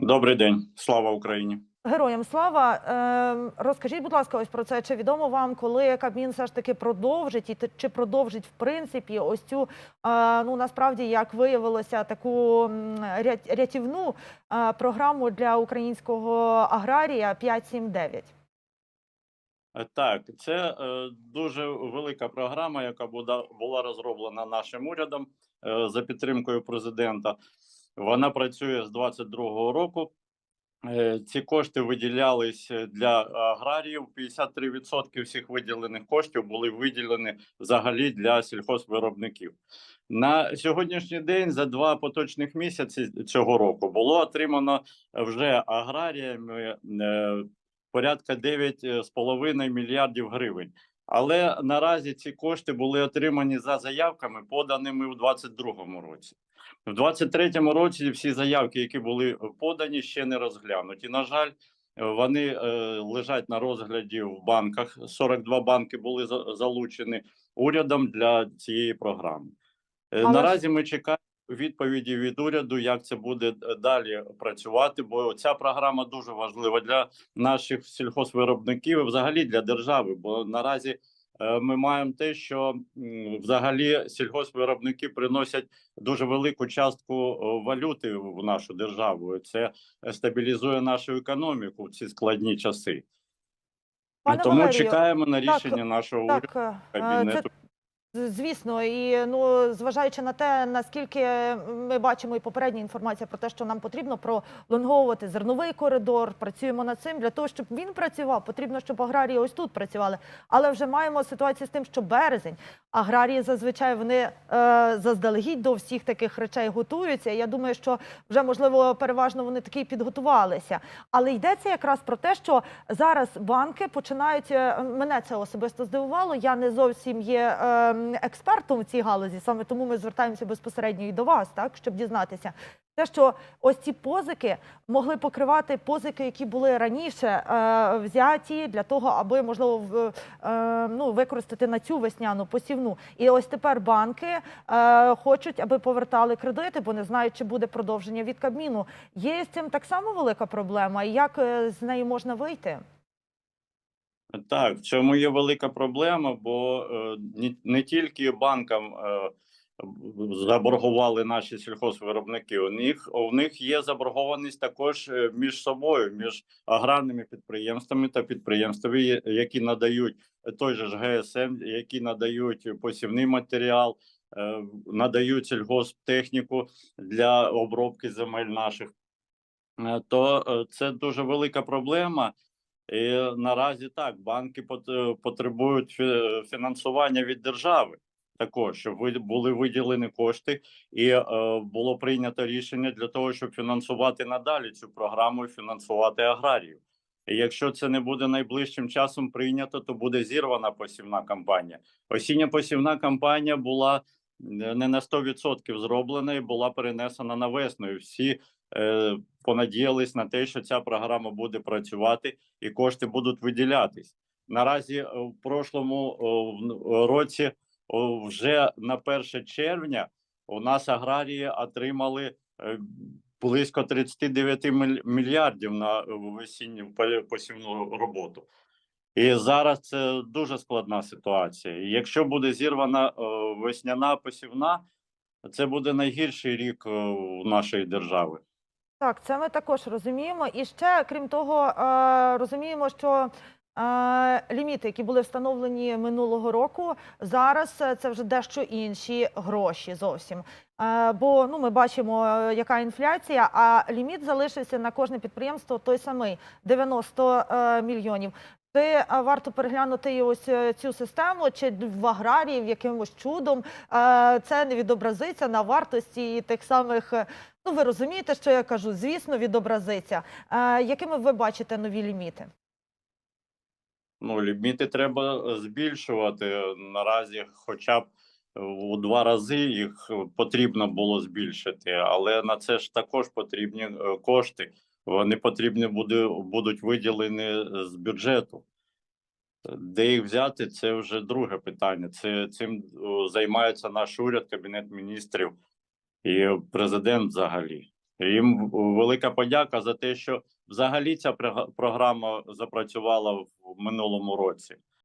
Добрий день, слава Україні. Героям слава. Ем, розкажіть, будь ласка, ось про це. Чи відомо вам, коли Кабмін все ж таки продовжить і чи продовжить в принципі ось цю ну насправді як виявилося таку рятівну програму для українського аграрія 5.7.9? Е, Так, це е, дуже велика програма, яка була, була розроблена нашим урядом е, за підтримкою президента. Вона працює з 22-го року. Е, ці кошти виділялись для аграріїв. 53% всіх виділених коштів були виділені взагалі для сільхозвиробників. На сьогоднішній день за два поточних місяці цього року було отримано вже аграріями е, порядка 9,5 мільярдів гривень. Але наразі ці кошти були отримані за заявками, поданими у 2022 році. В 2023 році всі заявки, які були подані, ще не розглянуті. На жаль, вони е, лежать на розгляді в банках. 42 банки були залучені урядом для цієї програми. Е, Але Наразі ми чекаємо відповіді від уряду, як це буде е, далі працювати, бо ця програма дуже важлива для наших сільхозвиробників і взагалі для держави. Бо наразі е, ми маємо те, що взагалі сільхозвиробники приносять дуже велику частку валюти в нашу державу. Це е, стабілізує нашу економіку в ці складні часи. Пане Тому Валерію, чекаємо на так, рішення нашого уряду Так, е, кабінету. це Звісно, і ну зважаючи на те, наскільки ми бачимо і попередня інформація про те, що нам потрібно пролонговувати зерновий коридор, працюємо над цим для того, щоб він працював. Потрібно, щоб аграрії ось тут працювали. Але вже маємо ситуацію з тим, що березень аграрії зазвичай вони е, заздалегідь до всіх таких речей готуються. Я думаю, що вже можливо переважно вони таки підготувалися. Але йдеться якраз про те, що зараз банки починають е, мене це особисто здивувало. Я не зовсім є е, експертом у цій галузі, саме тому ми звертаємося безпосередньо і до вас, так щоб дізнатися. Те, що ось ці позики могли покривати позики, які були раніше е, взяті для того, аби можливо в, е, ну, використати на цю весняну посівну. І ось тепер банки е, хочуть, аби повертали кредити, бо не знають, чи буде продовження від Кабміну. Є з цим так само велика проблема. І як е, з неї можна вийти? Так, в цьому є велика проблема, бо е, не, тільки банкам е, заборгували наші сільхозвиробники. У них у них є заборгованість також е, між собою, між аграрними підприємствами та підприємствами, які надають той же ж ГСМ, які надають посівний матеріал, надають сільгосптехніку для обробки земель наших. То це дуже велика проблема. І наразі так, банки пот- потребують фі- фінансування від держави також, щоб були виділені кошти, і е, було прийнято рішення для того, щоб фінансувати надалі цю програму і фінансувати аграрію. І якщо це не буде найближчим часом прийнято, то буде зірвана посівна кампанія. Осіння посівна кампанія була е, не на 100% зроблена і була перенесена на весну. І всі е, понадіялись на те, що ця програма буде працювати і кошти будуть виділятись. Наразі е, в прошлому році вже на 1 червня у нас аграрії отримали е, близько 39 міль- мільярдів на е, весінню посівну роботу. І зараз це дуже складна ситуація. Якщо буде зірвана е, весняна посівна, це буде найгірший рік е, нашої держави. Так, це ми також розуміємо. І ще крім того, е, розуміємо, що е, ліміти, які були встановлені минулого року, зараз е, це вже дещо інші гроші зовсім. Бо ну ми бачимо, яка інфляція, а ліміт залишився на кожне підприємство той самий 90 е, мільйонів. Чи е, варто переглянути ось е, цю систему, чи в аграріїв якимось чудом е, це не відобразиться на вартості тих самих. Ну, ви розумієте, що я кажу? Звісно, відобразиться. Якими ви бачите нові ліміти? Ну, ліміти треба збільшувати. Наразі, хоча б у два рази їх потрібно було збільшити, але на це ж також потрібні кошти. Вони потрібні буде, будуть виділені е, з бюджету. Де їх взяти, це вже друге питання. Це цим займається наш уряд, кабінет міністрів і президент взагалі. Їм велика подяка за те, що взагалі ця програма запрацювала в минулому році.